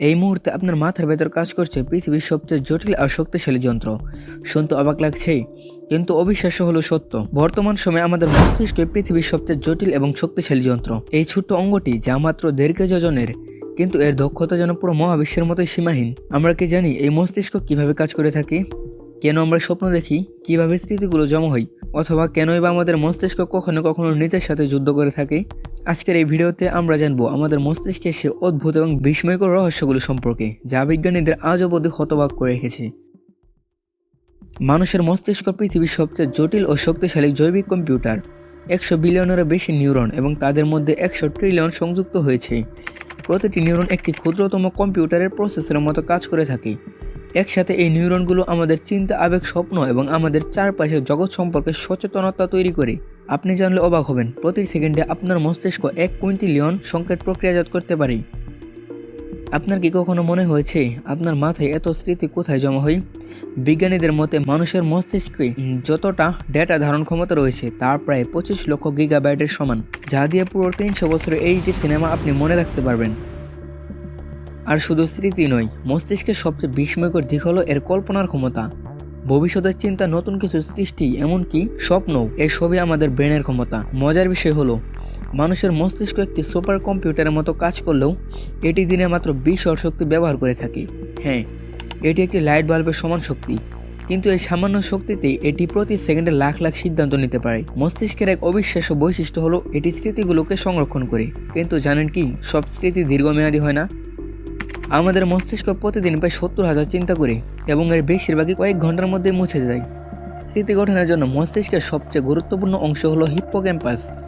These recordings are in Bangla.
এই মুহূর্তে আপনার মাথার ভেতর কাজ করছে পৃথিবীর সবচেয়ে জটিল আর শক্তিশালী যন্ত্র। শুনতে অবাক লাগছে কিন্তু অবিশ্বাস্য হলো সত্য। বর্তমান সময়ে আমাদের মস্তিষ্কে পৃথিবীর সবচেয়ে জটিল এবং শক্তিশালী যন্ত্র। এই ছোট্ট অঙ্গটি যা মাত্র দেড় কেজি ওজনের কিন্তু এর দক্ষতা যেন পুরো মহাবিশ্বের মতোই সীমাহীন। আমরা কি জানি এই মস্তিষ্ক কীভাবে কাজ করে থাকে? কেন আমরা স্বপ্ন দেখি? কীভাবে স্মৃতিগুলো জমা হয়? অথবা কেনই বা আমাদের মস্তিষ্ক কখনো কখনো নিজের সাথে যুদ্ধ করে থাকে? আজকের এই ভিডিওতে আমরা জানব আমাদের মস্তিষ্কের সে অদ্ভুত এবং বিস্ময়কর রহস্যগুলো সম্পর্কে, যা বিজ্ঞানীদের আজ অবধি হতবাক করে রেখেছে। মানুষের মস্তিষ্ক পৃথিবীর সবচেয়ে জটিল ও শক্তিশালী জৈবিক কম্পিউটার, একশো বিলিয়নেরও বেশি নিউরন এবং তাদের মধ্যে একশো ট্রিলিয়ন সংযুক্ত হয়েছে। প্রতিটি নিউরন একটি ক্ষুদ্রতম কম্পিউটারের প্রসেসরের মতো কাজ করে থাকে। একসাথে এই নিউরনগুলো আমাদের চিন্তা, আবেগ, স্বপ্ন এবং আমাদের চারপাশের জগৎ সম্পর্কে সচেতনতা তৈরি করে। আপনি জানলে অবাক হবেন, প্রতি সেকেন্ডে আপনার মস্তিষ্ক এক কুইন্টিলিয়ন সংকেত প্রক্রিয়াজাত করতে পারে। আপনার কি কখনো মনে হয়েছে, আপনার মাথায় এত স্মৃতি কোথায় জমা হয়? বিজ্ঞানীদের মতে মানুষের মস্তিষ্কে যতটা ডেটা ধারণ ক্ষমতা রয়েছে তার প্রায় পঁচিশ লক্ষ গিগাবাইটের সমান, যা দিয়ে পুরো তিনশো বছরের এইচডি সিনেমা আপনি মনে রাখতে পারবেন। আর শুধু স্মৃতি নয়, মস্তিষ্কের সবচেয়ে বিস্ময়কর দিক হলো এর কল্পনার ক্ষমতা। ভবিষ্যতের চিন্তা নতুন কিছু সৃষ্টি, এমনকি স্বপ্ন এই সবই আমাদের ব্রেনের ক্ষমতা। মজার বিষয় হলো, মানুষের মস্তিষ্ক একটি সুপার কম্পিউটারের মতো কাজ করলেও এটি দিনে মাত্র বিশ শক্তি ব্যবহার করে থাকে। হ্যাঁ এটি একটি লাইট বাল্বের সমান শক্তি, কিন্তু এই সামান্য শক্তিতেই এটি প্রতি সেকেন্ডে লাখ লাখ সিদ্ধান্ত নিতে পারে। মস্তিষ্কের এক অবিশ্বাস্য বৈশিষ্ট্য হলো এটি স্মৃতিগুলোকে সংরক্ষণ করে। কিন্তু জানেন কি, সব স্মৃতি দীর্ঘমেয়াদী হয় না? আমাদের মস্তিষ্ক প্রতিদিন প্রায় সত্তর হাজার চিন্তা করে এবং এর বেশিরভাগই কয়েক ঘণ্টার মধ্যে মুছে যায়। স্মৃতি গঠনের জন্য মস্তিষ্কের সবচেয়ে গুরুত্বপূর্ণ অংশ হলো হিপ্পোক্যাম্পাস।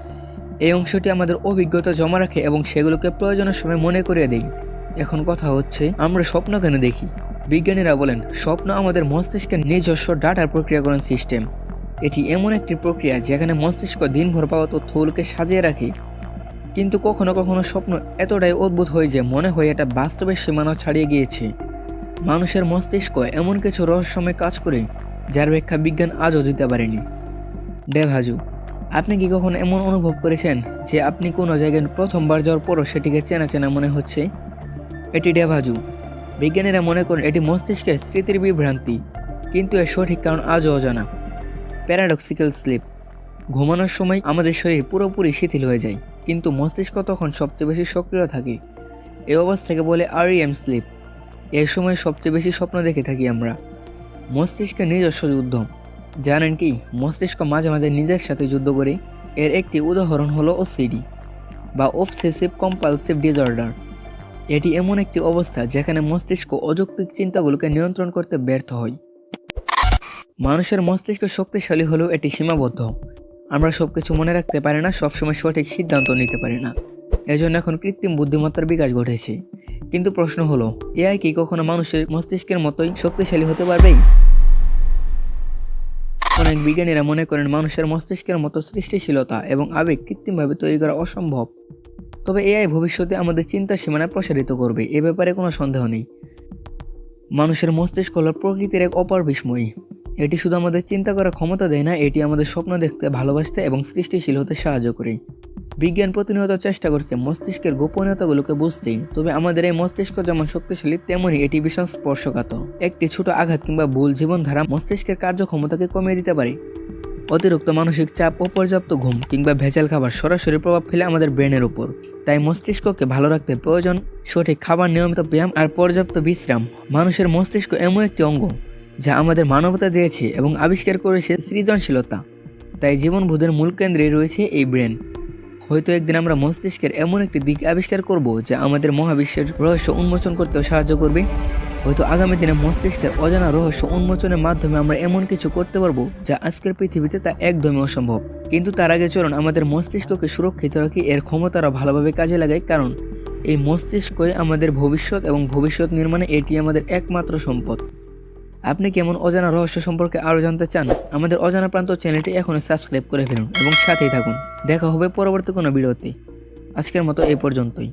এই অংশটি আমাদের অভিজ্ঞতা জমা রাখে এবং সেগুলোকে প্রয়োজনের সময় মনে করিয়ে দেয়। এখন কথা হচ্ছে, আমরা স্বপ্ন কেন দেখি? বিজ্ঞানীরা বলেন, স্বপ্ন আমাদের মস্তিষ্কের নিজস্ব ডাটার প্রক্রিয়াকরণ সিস্টেম। এটি এমন একটি প্রক্রিয়া যেখানে মস্তিষ্ক দিনভর পাওয়া তথ্যগুলোকে সাজিয়ে রাখে। কিন্তু কখনো কখনো স্বপ্ন এতটাই অদ্ভুত হয় যে মনে হয় এটা বাস্তবের সীমানা ছাড়িয়ে গিয়েছে। মানুষের মস্তিষ্ক এমন কিছু রহস্যময় কাজ করে, যার ব্যাখ্যা বিজ্ঞান আজও দিতে পারেনি। ডেভাজু আপনি কি কখনো এমন অনুভব করেছেন যে আপনি কোনো জায়গায় প্রথমবার যাওয়ার পরও সেটিকে চেনা চেনা মনে হচ্ছে? এটি ডেভাজু বিজ্ঞানীরা মনে করেন এটি মস্তিষ্কের স্মৃতির বিভ্রান্তি, কিন্তু এর সঠিক কারণ আজও অজানা। প্যারাডক্সিক্যাল স্লিপ, ঘুমানোর সময় আমাদের শরীর পুরোপুরি শিথিল হয়ে যায়। কিন্তু মস্তিষ্ক তখন সবচেয়ে বেশি সক্রিয় থাকে। এই অবস্থাকে বলে আর আরইএম স্লিপ। এই সময় সবচেয়ে বেশি স্বপ্ন দেখে থাকি আমরা। মস্তিষ্কের নিজস্ব যুদ্ধ। জানেন কি, মস্তিষ্ক মাঝে মাঝে নিজের সাথে যুদ্ধ করে। এর একটি উদাহরণ হলো ওসিডি বা অবসেসিভ কম্পালসিভ ডিসঅর্ডার এটি এমন একটি অবস্থা যেখানে মস্তিষ্ক অযৌক্তিক চিন্তাগুলোকে নিয়ন্ত্রণ করতে ব্যর্থ হয়। মানুষের মস্তিষ্ক শক্তিশালী হলেও এটি সীমাবদ্ধ। আমরা সব কিছু মনে রাখতে পারি না, সবসময় সঠিক সিদ্ধান্ত নিতে পারি না। এজন্য এখন কৃত্রিম বুদ্ধিমত্তার বিকাশ ঘটেছে। কিন্তু প্রশ্ন হলো এআই কি কখনো মানুষের মস্তিষ্কের মতোই শক্তিশালী হতে পারবে অনেক বিজ্ঞানীরা মনে করেন মানুষের মস্তিষ্কের মতো সৃষ্টিশীলতা এবং আবেগ কৃত্রিমভাবে তৈরি করা অসম্ভব। তবে এআই ভবিষ্যতে আমাদের চিন্তার সীমানা প্রসারিত করবে, এ ব্যাপারে কোনো সন্দেহ নেই। মানুষের মস্তিষ্ক হল প্রকৃতির এক অপার বিস্ময় এটি শুধু আমাদের চিন্তা করার ক্ষমতা দেয় না, এটি আমাদের স্বপ্ন দেখতে, ভালোবাসতে এবং সৃষ্টিশীল হতে সাহায্য করে। বিজ্ঞান প্রতিনিয়ত চেষ্টা করছে মস্তিষ্কের গোপনীয়তাগুলোকে বুঝতে তবে আমাদের এই মস্তিষ্ক যেমন শক্তিশালী তেমনই এটি ভীষণ স্পর্শকাতর। একটি ছোট আঘাত কিংবা ভুল জীবনধারা মস্তিষ্কের কার্যক্ষমতাকে কমিয়ে দিতে পারে। অতিরিক্ত মানসিক চাপ অপর্যাপ্ত ঘুম কিংবা ভেজাল খাবার সরাসরি প্রভাব ফেলে আমাদের ব্রেনের উপর। তাই মস্তিষ্ককে ভালো রাখতে প্রয়োজন সঠিক খাবার, নিয়মিত ব্যায়াম আর পর্যাপ্ত বিশ্রাম, মানুষের মস্তিষ্ক এমন একটি অঙ্গ। যা আমাদের মানবতা দিয়েছে এবং আবিষ্কার করেছে সৃজনশীলতা। তাই জীবনবোধের মূল কেন্দ্রে রয়েছে এই ব্রেন। হয়তো একদিন আমরা মস্তিষ্কের এমন একটি দিক আবিষ্কার করব যা আমাদের মহাবিশ্বের রহস্য উন্মোচন করতেও সাহায্য করবে। হয়তো আগামী দিনে মস্তিষ্কের অজানা রহস্য উন্মোচনের মাধ্যমে আমরা এমন কিছু করতে পারব যা আজকের পৃথিবীতে তা একদমই অসম্ভব। কিন্তু তার আগে চলুন আমাদের মস্তিষ্ককে সুরক্ষিত রাখি, এর ক্ষমতারা ভালোভাবে কাজে লাগাই, কারণ এই মস্তিষ্কই আমাদের ভবিষ্যৎ এবং ভবিষ্যৎ নির্মাণে এটি আমাদের একমাত্র সম্পদ। আপনি কেমন অজানা রহস্য সম্পর্কে আরও জানতে চান? আমাদের অজানা প্রান্ত চ্যানেলটি এখনই সাবস্ক্রাইব করে ফেলুন এবং সাথেই থাকুন। দেখা হবে পরবর্তী কোনো ভিডিওতে। আজকের মতো এই পর্যন্তই।